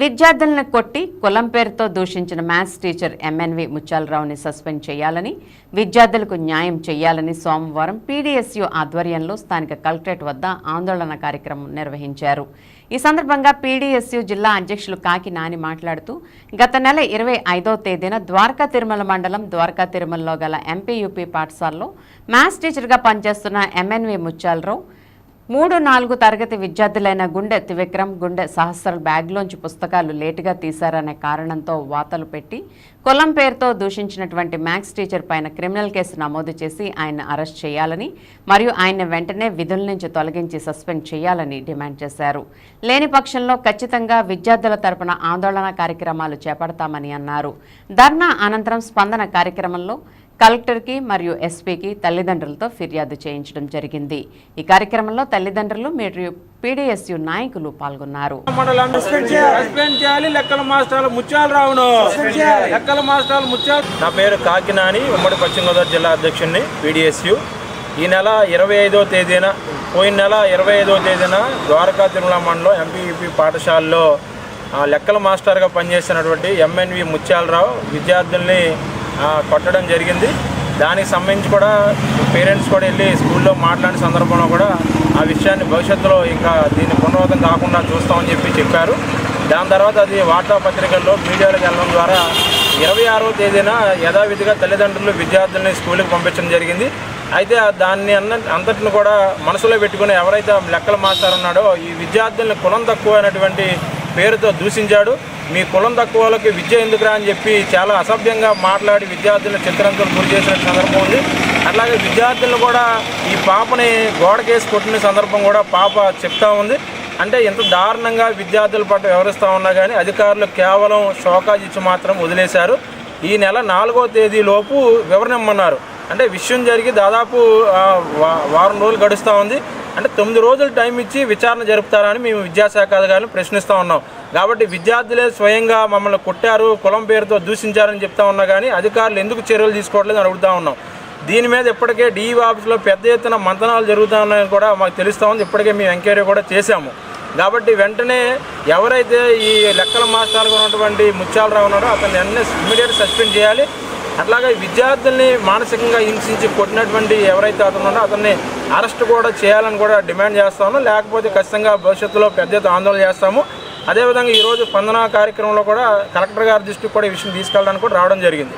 విద్యార్థులను కొట్టి కులం పేరుతో దూషించిన మ్యాథ్స్ టీచర్ ఎంఎన్వి ముత్యాలరావుని సస్పెండ్ చేయాలని విద్యార్థులకు న్యాయం చేయాలని సోమవారం పీడీఎస్యు ఆధ్వర్యంలో స్థానిక కలెక్టరేట్ వద్ద ఆందోళన కార్యక్రమం నిర్వహించారు. ఈ సందర్భంగా పీడీఎస్యు జిల్లా అధ్యక్షులు కాకి నాని మాట్లాడుతూ గత నెల ఇరవై ఐదో తేదీన ద్వారకా తిరుమల మండలం ద్వారకా తిరుమలలో గల ఎంపీయూపీ పాఠశాలలో మ్యాథ్స్ టీచర్గా పనిచేస్తున్న ఎంఎన్వి ముత్యాలరావు మూడు నాలుగు తరగతి విద్యార్థులైన గుండె త్రివిక్రమ్ గుండె సహస్ర బ్యాగ్లోంచి పుస్తకాలు లేటుగా తీశారనే కారణంతో వాతలు పెట్టి కులం పేరుతో దూషించినటువంటి మ్యాథ్స్ టీచర్ పైన క్రిమినల్ కేసు నమోదు చేసి ఆయన అరెస్ట్ చేయాలని మరియు ఆయన వెంటనే విధుల నుంచి తొలగించి సస్పెండ్ చేయాలని డిమాండ్ చేశారు. లేని పక్షంలో ఖచ్చితంగా విద్యార్థుల తరపున ఆందోళన కార్యక్రమాలు చేపడతామని అన్నారు. ధర్నా అనంతరం స్పందన కార్యక్రమంలో కలెక్టర్కి మరియు ఎస్పీకి తల్లిదండ్రులతో ఫిర్యాదు చేయించడం జరిగింది. ఈ కార్యక్రమంలో తల్లిదండ్రులు మరియు పీడీఎస్యు నాయకులు పాల్గొన్నారు. మండలం సస్పెండ్ చేయాలి. లెక్కల మాస్టర్లు ముత్యాలు రావును. లెక్కల మాస్టర్లు ముత్యాలు. నా పేరు కాకినాని ఉమ్మడి పశ్చిమ గోదావరి జిల్లా అధ్యక్షుడిని పీడిఎస్యు. ఈ నెల ఇరవై ఐదో తేదీన పోయిన నెల ఇరవై ఐదో తేదీన ద్వారకా తిరుమల మండలం ఎంపీయూపీ పాఠశాలలో లెక్కల మాస్టర్గా పనిచేసినటువంటి ఎంఎన్వి ముత్యాలరావు విద్యార్థుల్ని కొట్టడం జరిగింది. దానికి సంబంధించి కూడా పేరెంట్స్ కూడా వెళ్ళి స్కూల్లో మాట్లాడిన సందర్భంలో కూడా ఆ విషయాన్ని భవిష్యత్తులో ఇంకా దీన్ని పునరావృతం కాకుండా చూస్తామని చెప్పి చెప్పారు. దాని తర్వాత అది వార్తాపత్రికల్లో మీడియాలకు వెళ్ళడం ద్వారా ఇరవై ఆరో తేదీన యథావిధిగా తల్లిదండ్రులు విద్యార్థుల్ని స్కూల్కి పంపించడం జరిగింది. అయితే దాన్ని అన్న అంతటిని కూడా మనసులో పెట్టుకుని ఎవరైతే లెక్కలు లెక్కల మాస్టర్ ఉన్నాడో ఈ విద్యార్థుల్ని కులం తక్కువ అయినటువంటి పేరుతో దూషించాడు. మీ కులం తక్కువ వాళ్ళకి విద్య ఎందుకురా అని చెప్పి చాలా అసభ్యంగా మాట్లాడి విద్యార్థులను చిత్రంతో గురి చేసిన సందర్భం ఉంది. అట్లాగే విద్యార్థులను కూడా ఈ పాపని గోడకేసి కొట్టిన సందర్భం కూడా పాప చెప్తా ఉంది. అంటే ఎంత దారుణంగా విద్యార్థుల పట్ల వ్యవహరిస్తూ ఉన్నా కానీ అధికారులు కేవలం షోకాజ్ ఇచ్చి మాత్రం వదిలేశారు. ఈ నెల నాలుగో తేదీలోపు వివరణ ఇమ్మన్నారు. అంటే విషయం జరిగి దాదాపు వారం రోజులు గడుస్తూ ఉంది. అంటే తొమ్మిది రోజులు టైం ఇచ్చి విచారణ జరుపుతారని మేము విద్యాశాఖ అధికారులను ప్రశ్నిస్తూ ఉన్నాం. కాబట్టి విద్యార్థులే స్వయంగా మమ్మల్ని కొట్టారు కులం పేరుతో దూషించారని చెప్తా ఉన్నా కానీ అధికారులు ఎందుకు చర్యలు తీసుకోవట్లేదు అడుగుతూ అడుగుతా ఉన్నాం. దీని మీద ఇప్పటికే డిఈ ఆఫీస్లో పెద్ద ఎత్తున మంతనాలు జరుగుతూ ఉన్నాయని కూడా మాకు తెలుస్తూ ఉంది. ఇప్పటికే మేము ఎంక్వైరీ కూడా చేశాము. కాబట్టి వెంటనే ఎవరైతే ఈ లెక్కల మాస్టర్గా ఉన్నటువంటి ముత్యాలరావు ఉన్నాడో అతన్ని వెంటనే ఇమీడియట్ సస్పెండ్ చేయాలి. అట్లాగే విద్యార్థుల్ని మానసికంగా హింసించి కొట్టినటువంటి ఎవరైతే అతను అతన్ని అరెస్ట్ కూడా చేయాలని కూడా డిమాండ్ చేస్తాము లేకపోతే ఖచ్చితంగా భవిష్యత్తులో పెద్ద ఆందోళన చేస్తాము. అదేవిధంగా ఈరోజు స్పందన కార్యక్రమంలో కూడా కలెక్టర్ గారి దృష్టికి కూడా ఈ విషయం తీసుకెళ్ళడానికి కూడా రావడం జరిగింది.